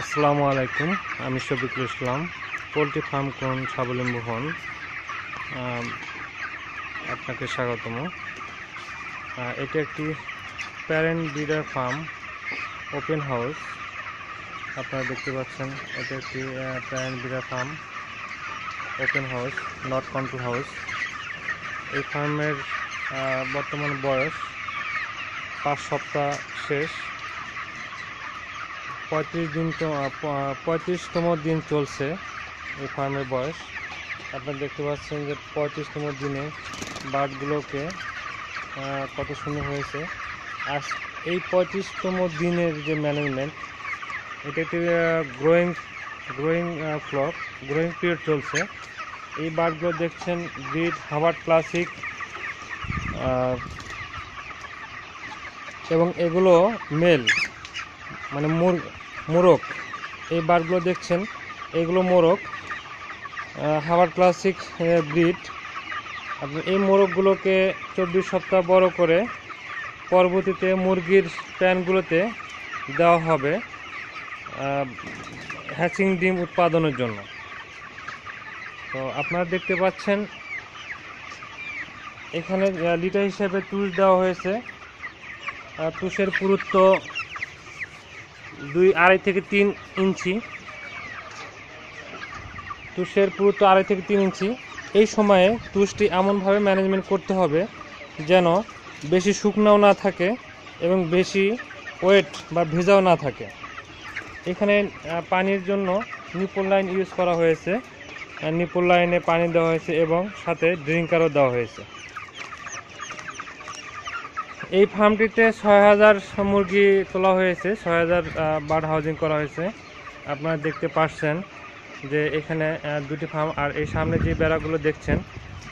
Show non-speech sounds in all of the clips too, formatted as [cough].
আসসালামু আলাইকুম, আমি শফিকুল ইসলাম, পোলট্রি ফার্ম কোন স্বাবলম্বী হন? আপনাকে স্বাগতম। এটি একটি parent breeder farm, open house. আপনারা দেখতে পাচ্ছেন, এটি একটি parent breeder farm, open house, not control house. এই ফার্মের বর্তমান বয়স পাঁচ সপ্তাহ শেষ। পঁয়ত্রিশ দিন পঁয়ত্রিশতম দিন চলছে এই ফার্মের বয়স। আপনারা দেখতে পাচ্ছেন যে পঁয়ত্রিশতম দিনে বার্ডগুলোকে কত সুন্দর হয়েছে। আর এই পঁয়ত্রিশতম দিনের যে ম্যানেজমেন্ট এটা একটি growing growing flock growing period চলছে। এই বার্ডগুলো দেখছেন ব্রিড হাওয়ার্ড ক্লাসিক এবং এগুলো মেল মানে মুর মোরগ। এই বারগুলো দেখছেন, এগুলো মোরগ। হাওয়ার ক্লাসিক ব্রিড। আপনি এই মোরগগুলোকে চব্বিশ সপ্তাহ বড় করে পরবর্তীতে মুরগির প্যানগুলোতে দেওয়া হবে হ্যাচিং ডিম উৎপাদনের জন্য। তো আপনারা দেখতে পাচ্ছেন, এখানে লিটার হিসেবে তুষ দেওয়া হয়েছে। তুষের পুরুত্ব দুই আড়াই থেকে তিন ইঞ্চি। তুষের পুরুত্ব আড়াই থেকে তিন ইঞ্চি। এই সময়ে তুষটি এমনভাবে ম্যানেজমেন্ট করতে হবে যেন বেশি শুকনাও না থাকে এবং বেশি ওয়েট বা ভেজাও না থাকে। এখানে পানির জন্য নিপল লাইন ইউজ করা হয়েছে। নিপল লাইনে পানি দেওয়া হয়েছে এবং সাথে ড্রিঙ্কারও দেওয়া হয়েছে। এই ফার্মটিতে ছয় হাজার মুরগি তোলা হয়েছে, ছয় হাজার বার্ড হাউজিং করা হয়েছে। আপনারা দেখতে পাচ্ছেন যে এখানে দুটি ফার্ম, আর এই সামনে যে বেড়াগুলো দেখছেন,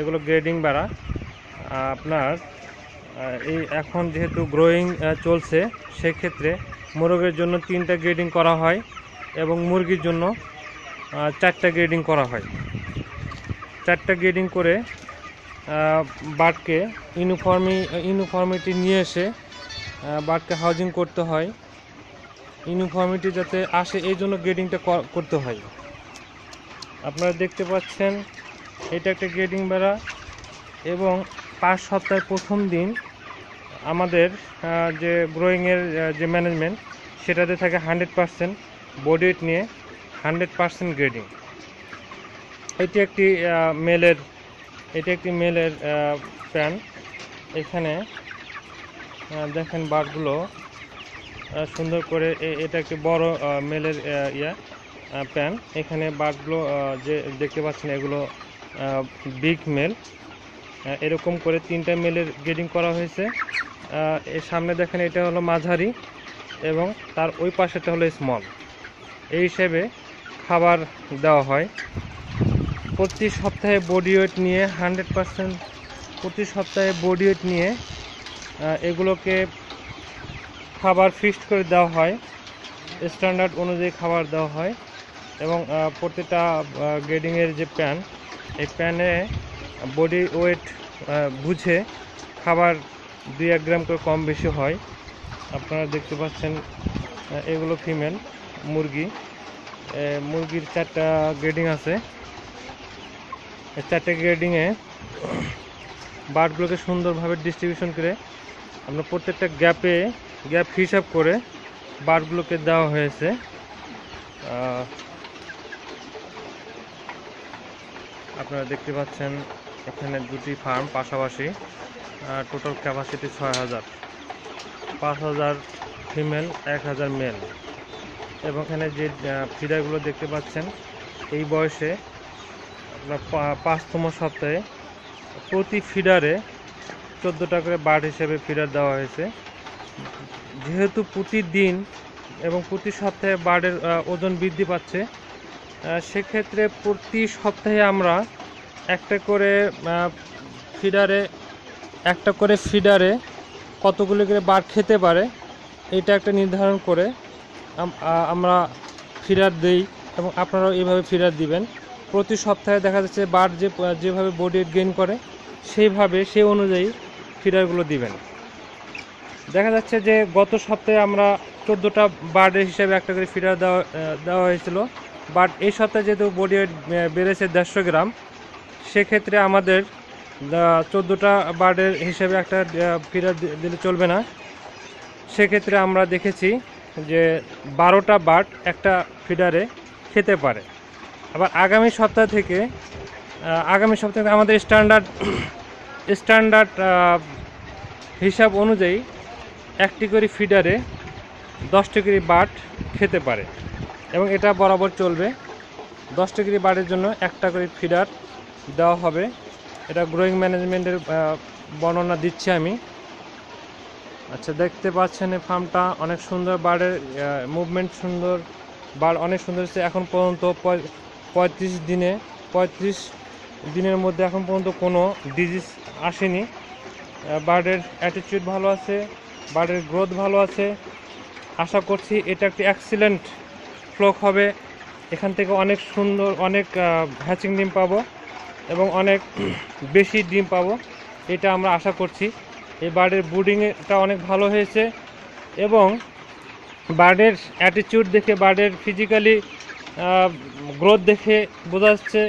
এগুলো গ্রেডিং বেড়া। আপনার এই এখন যেহেতু গ্রোয়িং চলছে, সেক্ষেত্রে মোরগের জন্য তিনটা গ্রেডিং করা হয় এবং মুরগির জন্য চারটা গ্রেডিং করা হয়। চারটা গ্রেডিং করে বার্ডকে ইউনিফর্মি ইউনিফর্মিটি নিয়ে এসে বার্ডকে হাউজিং করতে হয়। ইউনিফর্মিটি যাতে আসে, এই জন্য গ্রেডিংটা করতে হয়। আপনারা দেখতে পাচ্ছেন, এটা একটা গ্রেডিং বেড়া এবং পাঁচ সপ্তাহের প্রথম দিন আমাদের যে গ্রোয়িংয়ের যে ম্যানেজমেন্ট সেটাতে থাকে হান্ড্রেড পারসেন্ট বডি ওয়েট নিয়ে হান্ড্রেড পারসেন্ট গ্রেডিং এটি একটি মেলের এটি একটি মেলের প্যান। এখানে দেখেন বারগুলো আহ, সুন্দর করে এটা একটি বড় মেলের ইয়া প্যান। এখানে বারগুলো আহ, যে দেখতে পাচ্ছেন এগুলো বিগ মেল। এরকম করে তিনটা মেলের গ্রেডিং করা হয়েছে। এর সামনে দেখেন এটা হলো মাঝারি এবং তার ওই পাশেটা হলো স্মল। এই হিসেবে খাবার দেওয়া হয়। প্রতি সপ্তাহে বডি ওয়েট নিয়ে হান্ড্রেড পারসেন্ট প্রতি সপ্তাহে বডি ওয়েট নিয়ে এগুলোকে খাবার ফিক্সড করে দেওয়া হয়। স্ট্যান্ডার্ড অনুযায়ী খাবার দেওয়া হয় এবং প্রতিটা গ্রেডিংয়ের যে প্যান এই প্যানে বডি ওয়েট বুঝে খাবার দুই এক গ্রাম করে কম বেশি হয়। আপনারা দেখতে পাচ্ছেন এগুলো ফিমেল মুরগি। মুরগির চারটা গ্রেডিং আছে। চারটে গ্রেডিংয়ে বার্ডগুলোকে সুন্দরভাবে ডিস্ট্রিবিউশন করে আমরা প্রত্যেকটা গ্যাপে গ্যাপ হিসাব করে বার্ডগুলোকে দেওয়া হয়েছে। আপনারা দেখতে পাচ্ছেন এখানে দুটি ফার্ম পাশাপাশি টোটাল ক্যাপাসিটি ছয় হাজার, পাঁচ হাজার ফিমেল এক হাজার মেল এবং এখানে যে ফিডারগুলো দেখতে পাচ্ছেন, এই বয়সে পাঁচতম সপ্তাহে প্রতি ফিডারে চোদ্দোটা করে বার্ড হিসেবে ফিডার দেওয়া হয়েছে। যেহেতু প্রতিদিন এবং প্রতি সপ্তাহে বার্ডের ওজন বৃদ্ধি পাচ্ছে সেক্ষেত্রে প্রতি সপ্তাহে আমরা একটা করে ফিডারে একটা করে ফিডারে কতগুলি করে বার্ড খেতে পারে, এটা একটা নির্ধারণ করে আমরা ফিডার দেই এবং আপনারাও এইভাবে ফিডার দিবেন। প্রতি সপ্তাহে দেখা যাচ্ছে বার্ড যে, যেভাবে বডি গেইন করে, সেইভাবে, সে অনুযায়ী ফিডারগুলো দিবেন। দেখা যাচ্ছে যে গত সপ্তাহে আমরা চোদ্দোটা বার্ডের হিসাবে একটা করে ফিডার দেওয়া দেওয়া হয়েছিল। বাট এই সপ্তাহে যেহেতু বডি ওয়েট বেড়েছে দেড়শো গ্রাম, সেক্ষেত্রে আমাদের চোদ্দোটা বার্ডের হিসাবে একটা ফিডার দিলে চলবে না। সেক্ষেত্রে আমরা দেখেছি যে বারোটা বার্ড একটা ফিডারে খেতে পারে। আবার আগামী সপ্তাহ থেকে আগামী সপ্তাহে আমাদের স্ট্যান্ডার্ড স্ট্যান্ডার্ড হিসাব অনুযায়ী একটি করে ফিডারে দশটি করে বাট খেতে পারে। এবং এটা বরাবর চলবে। দশটি করে বাটের জন্য একটা করে ফিডার দেওয়া হবে। এটা গ্রোয়িং ম্যানেজমেন্টের বর্ণনা দিচ্ছি আমি। আচ্ছা দেখতে পাচ্ছেন এই ফার্মটা অনেক সুন্দর বার্ডের মুভমেন্ট সুন্দর বার্ড অনেক সুন্দর হচ্ছে। এখন পর্যন্ত পঁয়ত্রিশ দিনে, পঁয়ত্রিশ দিনের মধ্যে এখন পর্যন্ত কোনো ডিজিজ আসেনি। বার্ডের অ্যাটিটিউড ভালো আছে বার্ডের গ্রোথ ভালো আছে। আশা করছি এটা একটি অ্যাক্সিলেন্ট ফ্লোক হবে। এখান থেকে অনেক সুন্দর, অনেক হ্যাচিং ডিম পাবো এবং অনেক [clears throat] বেশি ডিম পাবো, এটা আমরা আশা করছি। এই বার্ডের ব্রুডিংটা অনেক ভালো হয়েছে এবং বার্ডের অ্যাটিটিউড দেখে বার্ডের ফিজিক্যালি গ্রোথ দেখে বোঝা যাচ্ছে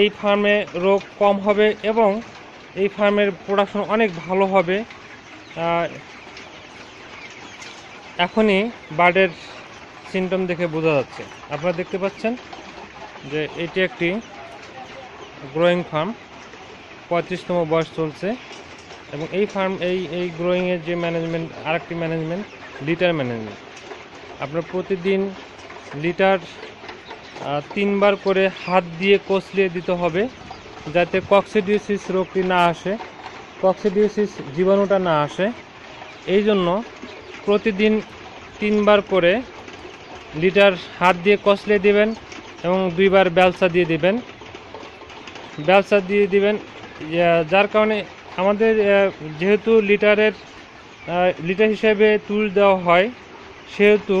এই ফার্মে রোগ কম হবে এবং এই ফার্মের প্রোডাকশন অনেক ভালো হবে। এখনই বার্ডের সিমটম দেখে বোঝা যাচ্ছে। আপনারা দেখতে পাচ্ছেন যে এটি একটি গ্রোয়িং ফার্ম পঁয়ত্রিশতম বয়স চলছে এবং এই ফার্ম এই এই গ্রোয়িংয়ের যে ম্যানেজমেন্ট আরেকটি ম্যানেজমেন্ট লিটার ম্যানেজমেন্ট আপনার প্রতিদিন লিটার তিনবার করে হাত দিয়ে কষলিয়ে দিতে হবে যাতে কক্সিডিওসিস রোগটি না আসে। কক্সিডিওসিস জীবাণুটা না আসে। এই জন্য প্রতিদিন তিনবার করে লিটার হাত দিয়ে কষলিয়ে দিবেন এবং দুইবার ব্যালসা দিয়ে দিবেন। ব্যবসা দিয়ে দিবেন যার কারণে আমাদের যেহেতু লিটারের লিটার হিসেবে তুল দেওয়া হয়, সেহেতু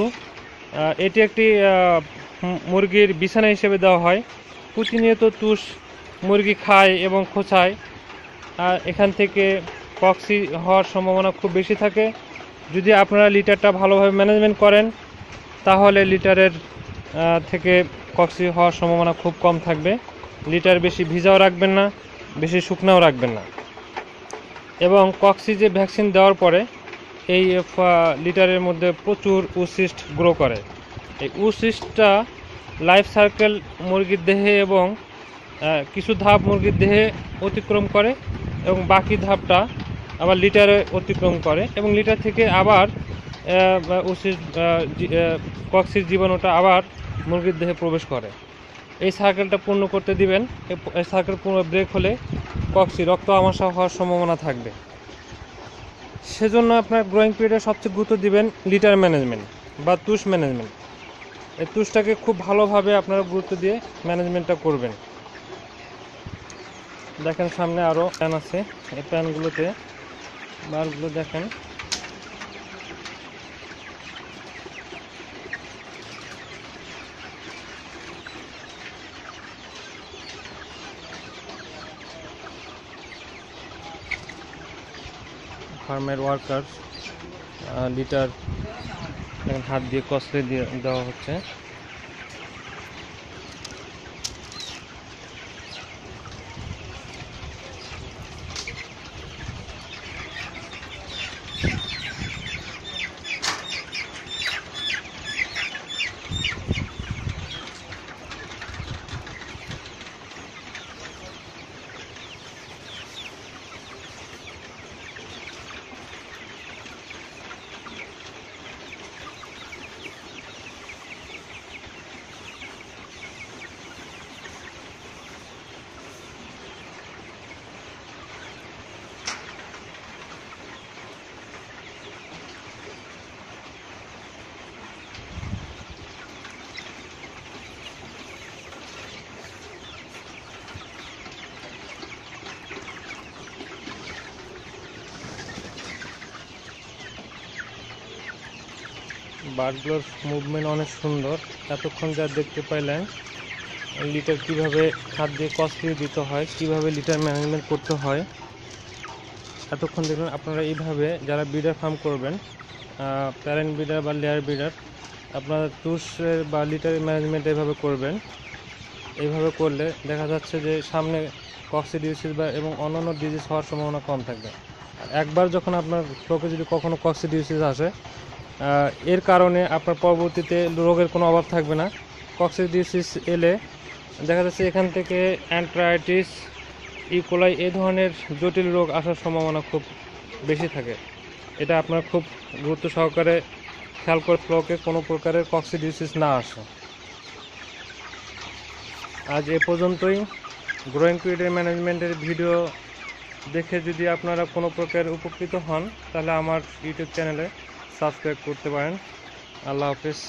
এটি একটি মুরগির বিছানা হিসেবে দেওয়া হয়। প্রতিনিয়ত তুষ মুরগি খায় এবং খোঁচায়। আর এখান থেকে পক্সি হওয়ার সম্ভাবনা খুব বেশি থাকে। যদি আপনারা লিটারটা ভালোভাবে ম্যানেজমেন্ট করেন, তাহলে লিটারের থেকে কক্সি হওয়ার সম্ভাবনা খুব কম থাকবে। লিটার বেশি ভিজাও রাখবেন না, বেশি শুকনাও রাখবেন না। এবং কক্সি যে ভ্যাকসিন দেওয়ার পরে, এই লিটারের মধ্যে প্রচুর উসিস্ট গ্রো করে। এই উসিস্টটা লাইফ সার্কেল মুরগির দেহে এবং কিছু ধাপ মুরগির দেহে অতিক্রম করে এবং বাকি ধাপটা আবার লিটারে অতিক্রম করে এবং লিটার থেকে আবার উসিস্ট কক্সির জীবাণুটা আবার মুরগির দেহে প্রবেশ করে। এই সার্কেলটা পূর্ণ করতে দিবেন। এই- এই সার্কেল পূর্ণ ব্রেক হলে কক্সি রক্ত আমাশা হওয়ার সম্ভাবনা থাকবে। সেজন্য আপনার গ্রোয়িং পিরিয়ডে সবচেয়ে গুরুত্ব দিবেন লিটার ম্যানেজমেন্ট বা তুষ ম্যানেজমেন্ট এই তুষটাকে খুব ভালোভাবে আপনারা গুরুত্ব দিয়ে ম্যানেজমেন্টটা করবেন। দেখেন সামনে আরও প্যান আছে। এই প্যানগুলোতে বারগুলো দেখেন। ফার্মের ওয়ার্কার লিটার এখন হাত দিয়ে কষলে দিয়ে দেওয়া হচ্ছে। বার্ডগুলোর মুভমেন্ট অনেক সুন্দর। এতক্ষণ যা দেখতে পাইলেন লিটার কীভাবে হাত দিয়ে কস্টলি দিতে হয়, কীভাবে লিটার ম্যানেজমেন্ট করতে হয়, এতক্ষণ দেখলেন আপনারা এইভাবে যারা বিডার ফার্ম করবেন প্যারেন্ট ব্রিডার বা লেয়ার ব্রিডার আপনারা টুস বা লিটার ম্যানেজমেন্ট এভাবে করবেন। এইভাবে করলে দেখা যাচ্ছে যে সামনে কক্সি কক্সিডিউসিস বা এবং অন্যান্য ডিজিজ হওয়ার সম্ভাবনা কম থাকবে। একবার যখন আপনার ফ্লোকে যদি কখনো কক্সিডিউসিস আসে এর কারণে আপনার পরবর্তীতে রোগের কোনো অভাব থাকবে না। কক্সিডিউসিস এলে দেখা যাচ্ছে এখান থেকে অ্যান্ট্রাইটিস ইকোলাই এ ধরনের জটিল রোগ আসার সম্ভাবনা খুব বেশি থাকে। এটা আপনার খুব গুরুত্ব সহকারে খেয়াল করে ফ্লোকে কোনো প্রকারের কক্সিডিউসিস না আসে। আজ এ পর্যন্তই। গ্রোয়িং পিরিয়ড ম্যানেজমেন্টের ভিডিও দেখে যদি আপনারা কোনো প্রকার উপকৃত হন, তাহলে আমার ইউটিউব চ্যানেলে সাবস্ক্রাইব করতে পারেন। আল্লাহ হাফিজ।